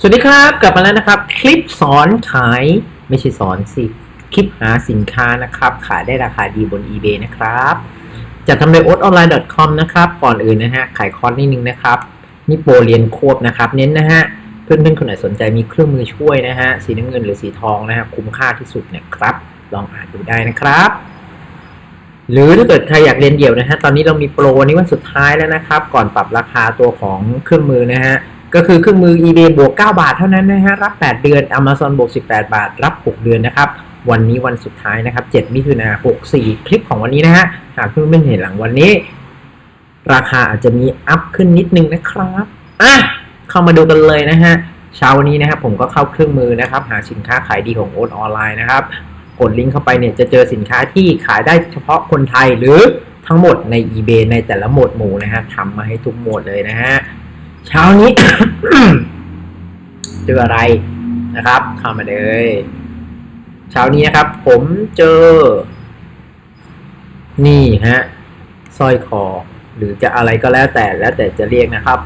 สวัสดีครับกลับมาแล้วนะครับ คลิปสอนขายไม่ใช่สอนสิ คลิปหาสินค้านะครับ ขายได้ราคาดีบน eBay นะครับจะทำโดย o t o n l i n e c o m นะครับ ก่อนอื่นนะฮะ ขายคอร์สนิดนึงนะครับ นี่โปรเรียนโคบนะครับ เน้นนะฮะ เพื่อนๆ คนไหนสนใจมีเครื่องมือช่วยนะฮะ สีน้ำเงินหรือสีทองนะฮะคุ้มค่าที่สุดเนี่ยครับ ลองอ่านดูได้นะครับ หรือถ้าเกิดใครอยากเรียนเดี่ยวนะฮะตอนนี้เรามีโปรวันนี้วันสุดท้ายแล้วนะครับ ก่อนปรับราคาตัวของเครื่องมือนะฮะ ก็คือเครื่องมือ eBay บวก 9 บาทเท่านั้นนะฮะ รับ 8 เดือน Amazon บวก 18 บาท รับ 6 เดือนนะครับ วันนี้วันสุดท้ายนะครับ 7 มิถุนา64 คลิปของวันนี้นะฮะ หากเพื่อนๆเห็นหลังวันนี้ ราคาอาจจะมีอัพขึ้นนิดนึงนะครับ อะ เข้ามาดูกันเลยนะฮะ เช้าวันนี้นะครับผมก็เข้าเครื่องมือนะครับ หาสินค้าขายดีของโอ๊ตออนไลน์นะครับ กดลิงก์เข้าไปเนี่ยจะเจอสินค้าที่ขายได้เฉพาะคนไทยหรือทั้งหมดใน eBay ในแต่ละหมวดหมู่นะฮะทำมาให้ทุกหมวดเลยนะฮะ เช้านี้เจออะไรนะครับเข้ามาเลย เช้านี้นะครับ ผมเจอ นี่ฮะสร้อยคอ หรือจะอะไรก็แล้วแต่แล้วแต่จะเรียกนะครับ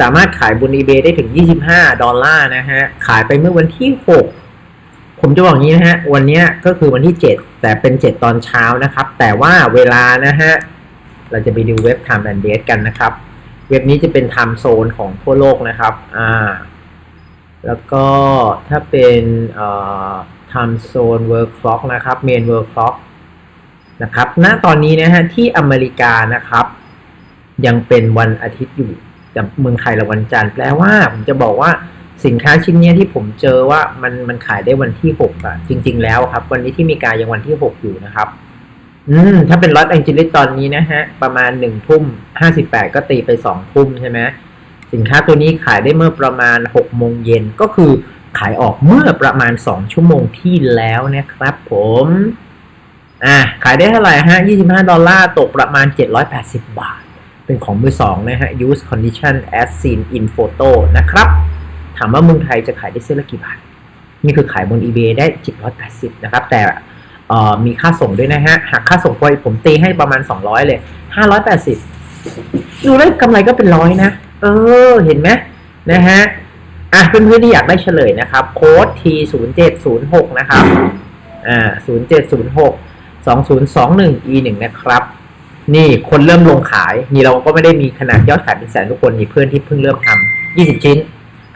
สามารถขายบน eBay ได้ถึง 25 ดอลลาร์นะฮะ ขายไปเมื่อวันที่ 6 ผมจะบอกอย่างนี้นะฮะ วันนี้ก็คือวันที่ 7 แต่เป็น 7 ตอนเช้านะครับ แต่ว่าเวลานะฮะ เราจะไปดูเว็บ Time and Date กันนะครับ เว็บนี้จะเป็น Time Zone ของทั่วโลกนะครับ อ่า แล้วก็ถ้าเป็นเอ่อ Time Zone World Clock นะครับ Main World Clock นะครับ ณ ตอนนี้นะฮะที่อเมริกานะครับ ยังเป็นวันอาทิตย์อยู่แต่เมืองไทยละวันจันทร์แปลว่าผมจะบอกว่าสินค้าชิ้นเนี้ยที่ผมเจอว่ามันมันขายได้วันที่หกอะจริง ๆ แล้วครับ วันนี้ที่อเมีกายังวันที่หกอยู่นะครับ อืม ถ้าเป็นลอตแองเจลิสตอนนี้นะฮะ ประมาณหนึ่งทุ่มห้าสิบแปดก็ตีไปสองทุ่มใช่ไหมสินค้าตัวนี้ขายได้เมื่อประมาณหกโมงเย็นก็คือขายออกเมื่อประมาณสองชั่วโมงที่แล้วนะครับผม อ่า ขายได้เท่าไหร่ฮะยี่สิบห้าดอลลาร์ตกประมาณเจ็ดร้อยแปดสิบบาท เป็นของมือสองนะฮะ use condition as seen in photo นะครับ ถามว่าเมืองไทยจะขายได้เส้นละกี่บาท นี่คือขายบน eBay ได้780นะครับ แต่ มีค่าส่งด้วยนะฮะหักค่าส่งไปผมตีให้ประมาณ 200 เลย 580 ดูแล้วกำไรก็เป็นร้อยนะ เออ เห็นไหมนะฮะ อะเพื่อนๆที่อยากได้เฉลยนะครับ โค้ด T 0 7 0 6 นะครับ อ่า 0 7 0 6 2 0 2 1 E 1 นะครับ นี่คนเริ่มลงขาย นี่เราก็ไม่ได้มีขนาดยอดขายเป็นแสนทุกคนนี่เพื่อนที่เพิ่งเริ่มทำ20 ชิ้น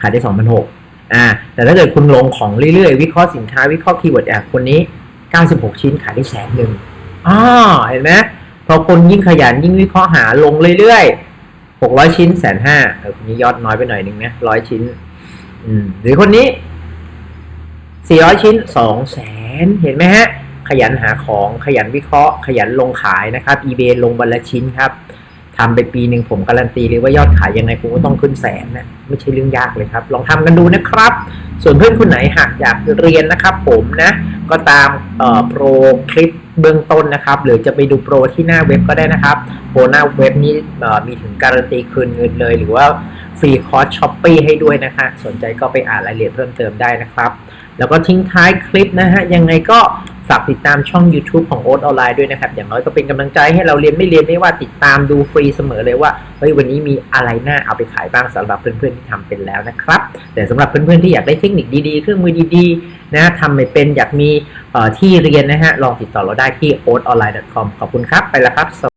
ขายได้2 6 0 0อ่า แต่ถ้าเกิดคุณลงของเรื่อยๆ วิเคราะห์สินค้า วิเคราะห์คีย์เวิร์ดอะคนนี้ 96 ชิ้นขายได้แสนหนึ่งอ๋อเห็นไหมพอคนยิ่งขยันยิ่งวิเคราะห์หาลงเรื่อยๆ 600 ชิ้นแสนห้าเออคนนี้ยอดน้อยไปหน่อยหนึ่งนะร้อยชิ้น อืมหรือคนนี้ 400 ชิ้น2แสนเห็นไหมฮะ ขยันหาของขยันวิเคราะห์ ขยันลงขายนะครับ eBay ลงวันละชิ้นครับ ทำไปปีหนึ่งผมการันตีเลยว่ายอดขายยังไงคุณก็ต้องขึ้นแสนนะไม่ใช่เรื่องยากเลยครับ ลองทำกันดูนะครับ ส่วนเพื่อนคนไหนหากอยากเรียนนะครับผมนะ ก็ตามโปรคลิปเบื้องต้นนะครับ หรือจะไปดูโปรที่หน้าเว็บก็ได้นะครับ โปรหน้าเว็บนี้มีถึงการันตีคืนเงินเลย หรือว่าฟรีคอร์สช้อปปี้ให้ด้วยนะคะ สนใจก็ไปอ่านรายละเอียดเพิ่มเติมได้นะครับ แล้วก็ทิ้งท้ายคลิปนะฮะยังไงก็ ฝากติดตามช่อง YouTube ของโอ๊ตออนไลน์ด้วยนะครับ อย่างน้อยก็เป็นกำลังใจให้เราเรียนไม่เรียนไม่ว่าติดตามดูฟรีเสมอเลยว่าเฮ้ยวันนี้มีอะไรน่าเอาไปขายบ้างสำหรับเพื่อนๆที่ทำเป็นแล้วนะครับ แต่สำหรับเพื่อนๆที่อยากได้เทคนิคดีๆ เครื่องมือดีๆนะทำไม่เป็นอยากมีที่เรียนนะฮะลองติดต่อเราได้ที่ oatonline.com ขอบคุณครับไปแล้วครับ